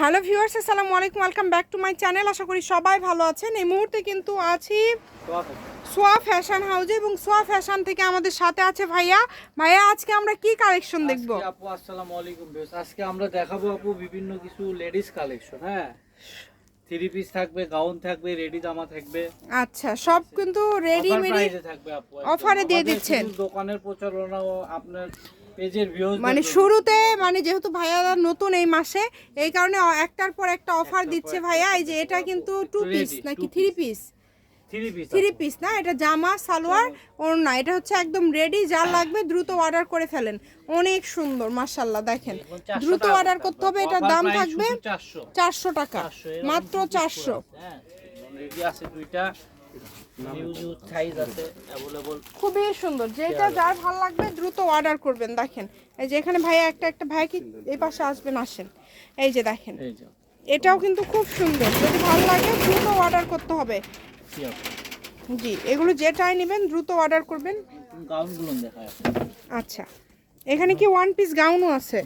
Hello viewers আসসালামু আলাইকুম welcome back to my channel. আশা করি সবাই ভালো আছেন। এই মুহূর্তে কিন্তু আছি সোয়া ফ্যাশন হাউজে এবং সোয়া ফ্যাশন থেকে আমাদের সাথে আছে ভাইয়া। ভাইয়া আজকে আমরা কি কালেকশন দেখব? আপু আসসালামু আলাইকুম ভিউয়ার্স। আজকে আমরা দেখাবো আপু বিভিন্ন কিছু লেডিস কালেকশন হ্যাঁ? থ্রি পিস থাকবে গাউন থাকবে রেডি জামা থাকবে। আচ্ছা সব কিন্তু রেডি মেডি এ দিয়ে দিচ্ছেন। দোকানের প্রচারণা আপনার পেজের ভিউজ মানে শুরুতে মানে যেহেতু ভাইয়ারা নতুন এই মাসে এই কারণে একটার পর একটা অফার দিচ্ছে ভাইয়া এই যে এটা কিন্তু টু পিস নাকি থ্রি পিস থ্রি পিস না এটা জামা সালোয়ার ওড়না এটা হচ্ছে একদম রেডি যা লাগবে দ্রুত অর্ডার করে ফেলেন। অনেক সুন্দর মাশাল্লাহ দেখেন। দ্রুত অর্ডার করতে হবে এটার দাম থাকবে চারশো। টাকা মাত্র চারশো। হ্যাঁ আছে দুইটা। খুবই সুন্দর। যেটা যার ভালো লাগবে দ্রুত অর্ডার করবেন দেখেন। এই যে এখানে ভাইয়া একটা একটা ভাই কি এই পাশে আসবেন আসেন। এই যে দেখেন। এটাও কিন্তু খুব সুন্দর। যদি ভালো লাগে দ্রুত অর্ডার করতে হবে। জি এগুলো যেটাই নেবেন দ্রুত অর্ডার করবেন। আচ্ছা। এখানে কি ওয়ান পিস গাউনও আছে?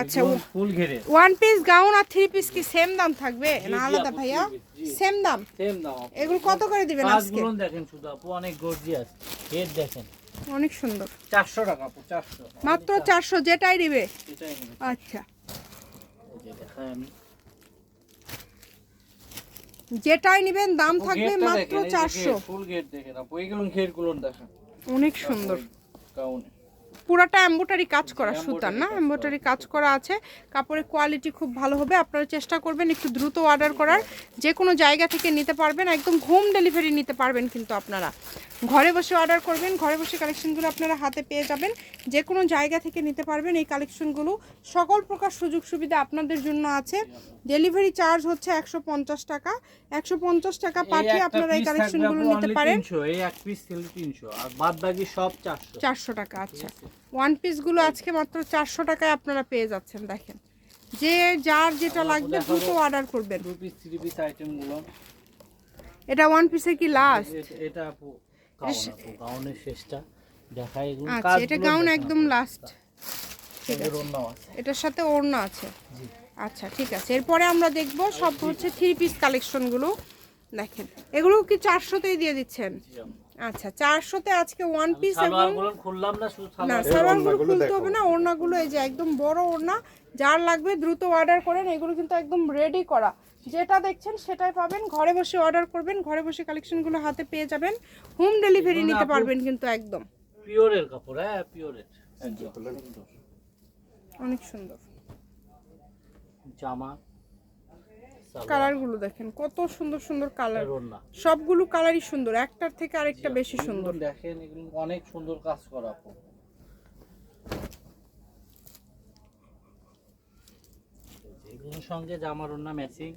আচ্ছা, ফুল ঘেরে। ওয়ান পিস গাউন আর থ্রি পিস কি সেম দাম থাকবে? না আলাদা ভাইয়া। সেম দাম? সেম দাম এগুলো কত করে দিবেন আজকে? কাজগুলো দেখেন শুধু আপু অনেক গর্জিয়াস হেড দেখেন। অনেক সুন্দর। চারশো টাকা আপু চারশো। মাত্র চারশো যেটাই দিবে। নেবেন। আচ্ছা। দেখাই আমি। যেটাই নেবেন দাম থাকবে মাত্র দেখেন, এই যে চারশো। গেট, ফুল গেট দেখেন আপু। এইগুলো ঘেরগুলো দেখেন। অনেক সুন্দর। গাউনে। পুরাটা এম্বোটারি কাজ করা সুতার না? এম্বোটারি কাজ করা আছে। কাপড়ের কোয়ালিটি খুব ভালো হবে। আপনারা চেষ্টা করবেন একটু দ্রুত অর্ডার করার। যে কোনো জায়গা থেকে নিতে পারবেন একদম হোম ডেলিভারি নিতে পারবেন কিন্তু আপনারা। ঘরে বসে অর্ডার করবেন ঘরে বসে কালেকশনগুলো আপনারা হাতে পেয়ে যাবেন। যে কোনো জায়গা থেকে নিতে পারবেন এই কালেকশনগুলো সকল প্রকার সুযোগ সুবিধা আপনাদের জন্য আছে। ডেলিভারি চার্জ হচ্ছে একশো পঞ্চাশ টাকা। একশো পঞ্চাশ টাকা পাঠিয়ে আপনারা এই কালেকশনগুলো নিতে পারেন। চারশো। টাকা আচ্ছা। ওয়ান পিসগুলো আজকে মাত্র চারশো টাকায় আপনারা পেয়ে যাচ্ছেন দেখেন। যে যার যেটা লাগবে দ্রুত অর্ডার করবেন। Two piece three piece item এটা ওয়ান পিসে কি লাস্ট এটা আপু গাউনের শেষটা। দেখাই এগুলো। আচ্ছা এটা গাউন একদম লাস্ট ঠিক আছে। এটার সাথে ওড়না আছে। জি। আচ্ছা ঠিক আছে। এরপরে আমরা দেখব সব হচ্ছে থ্রি পিস কালেকশনগুলো দেখেন এগুলো কি চারশোতেই দিয়ে দিচ্ছেন। আচ্ছা চারশোতে আজকে ওয়ান পিস এবং খুললাম না না সালোয়ার সালোয়ারগুলো খুলতে হবে না ওড়নাগুলো এই যে একদম বড় ওড়না যার লাগবে দ্রুত অর্ডার করেন এগুলো কিন্তু একদম রেডি করা। যেটা দেখছেন সেটাই পাবেন ঘরে বসে অর্ডার করবেন ঘরে বসে কালেকশনগুলো হাতে পেয়ে যাবেন হোম ডেলিভারি নিতে পারবেন কিন্তু একদম। পিওরের কাপড় হ্যাঁ পিওরের। অনেক সুন্দর। জামা। কালারগুলো দেখেন কত সুন্দর সুন্দর কালার। সবগুলো কালারই সুন্দর একটার থেকে আরেকটা বেশি সুন্দর। দেখেন এগুলো অনেক সুন্দর কাজ করা এগুলোর সঙ্গে জামার ওড়না ম্যাচিং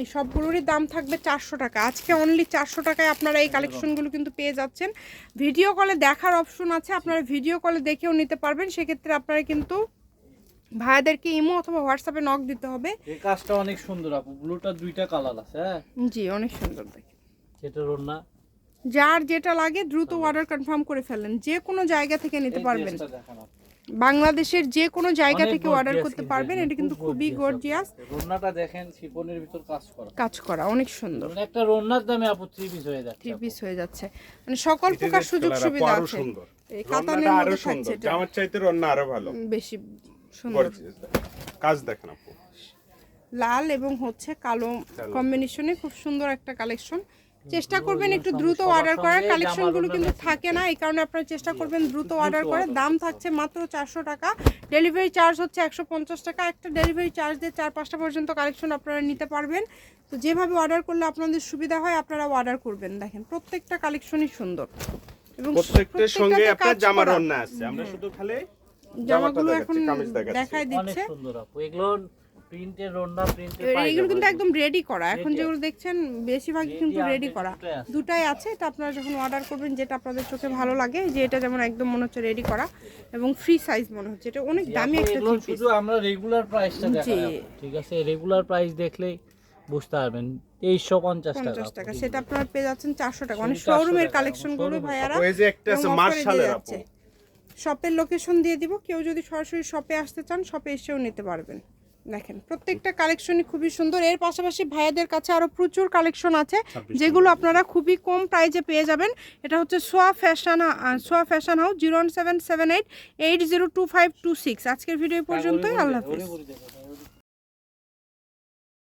এই সবগুলোরই দাম থাকবে চারশো টাকা। আজকে অনলি চারশো টাকায় আপনারা এই কালেকশনগুলো কিন্তু পেয়ে যাচ্ছেন। ভিডিও কলে দেখার অপশন আছে আপনারা ভিডিও কলে দেখেও নিতে পারবেন। সেক্ষেত্রে আপনারা কিন্তু ভাইয়াদেরকে ইমো অথবা হোয়াটসঅ্যাপে নক দিতে হবে। এই কাজটা অনেক সুন্দর আপু ব্লুটা দুইটা কালার আছে হ্যাঁ? জি অনেক সুন্দর দেখে সেটার ওড়না যার যেটা লাগে দ্রুত অর্ডার কনফার্ম করে ফেলেন। যে কোনো জায়গা থেকে নিতে পারবেন। ড্রেসটা দেখান আপু। বাংলাদেশের যে কোনো জায়গা থেকে অর্ডার করতে পারবেন। এটা কিন্তু খুবই গর্জিয়াস আছে। দেখেন শিপনের ভিতর কাজ করা। কাজ করা অনেক সুন্দর। মানে একটা ওড়নার দামে আপু থ্রি পিস হয়ে যাচ্ছে থ্রি পিস হয়ে যাচ্ছে। মানে সকল প্রকার সুযোগ সুবিধা আছে। সুন্দর। এই কাতানের রন্নাটা আরও মধ্যে থাকছে সুন্দর। এটা। জামার চাইতে রন্না আরও ভালো। বেশি। কাজ দেখেন আপু। লাল এবং হচ্ছে কালো কম্বিনেশনে খুব সুন্দর একটা কালেকশন। চেষ্টা করবেন একটু দ্রুত অর্ডার করার। কালেকশনগুলো কিন্তু থাকে না এই কারণে আপনারা চেষ্টা করবেন দ্রুত অর্ডার করে দাম থাকছে মাত্র চারশো টাকা। ডেলিভারি চার্জ হচ্ছে একশো পঞ্চাশ টাকা। একটা ডেলিভারি চার্জ দিয়ে চার পাঁচটা পর্যন্ত কালেকশন আপনারা নিতে পারবেন। তো যেভাবে অর্ডার করলে আপনাদের সুবিধা হয় আপনারা অর্ডার করবেন। দেখেন প্রত্যেকটা কালেকশনই সুন্দর। এবং প্রত্যেকটার সঙ্গে আপনার কাজ জামার করা। আছে। আমরা শুধু খালি জামাগুলো এখন। দেখায় অনেক দিচ্ছে। সুন্দর আপু। এগুলো প্রিন্টের ওড়না প্রিন্টের এগুলো কিন্তু একদম রেডি করা। এখন যেগুলো দেখছেন বেশিরভাগই কিন্তু রেডি করা। দুটোই আছে। এটা আপনারা যখন অর্ডার করবেন যেটা আপনাদের চোখে ভালো লাগে যে এটা যেমন একদম মনে হচ্ছে রেডি করা এবং ফ্রি সাইজ মনে হচ্ছে। এটা অনেক দামি একটা থ্রি পিস শুধু আমরা রেগুলার প্রাইসটা দেখাই ঠিক আছে? রেগুলার প্রাইস দেখলেই বুঝতে পারবেন। তেইশশো পঞ্চাশ টাকা পঞ্চাশ টাকা। সেটা আপনারা পেয়ে যাচ্ছেন চারশো টাকা। মানে শুধু 400 শোরুমের টাকা, কালেকশনগুলো showroom-এর ভাইয়ারা ওই যে একটা আছে মার্শালের আপু। যাচ্ছে। শপের লোকেশন দিয়ে দিব। কেউ যদি সরাসরি শপে আসতে চান শপে এসেও নিতে পারবেন। দেখেন প্রত্যেকটা কালেকশনই খুবই সুন্দর। এর পাশাপাশি ভাইয়াদের কাছে আরও প্রচুর কালেকশন আছে যেগুলো আপনারা খুবই কম প্রাইজে পেয়ে যাবেন। এটা হচ্ছে সোয়া ফ্যাশন সোয়া fashion house zero one seven seven eight eight zero two five two six আজকের ভিডিও পর্যন্তই আল্লাহ হাফিজ।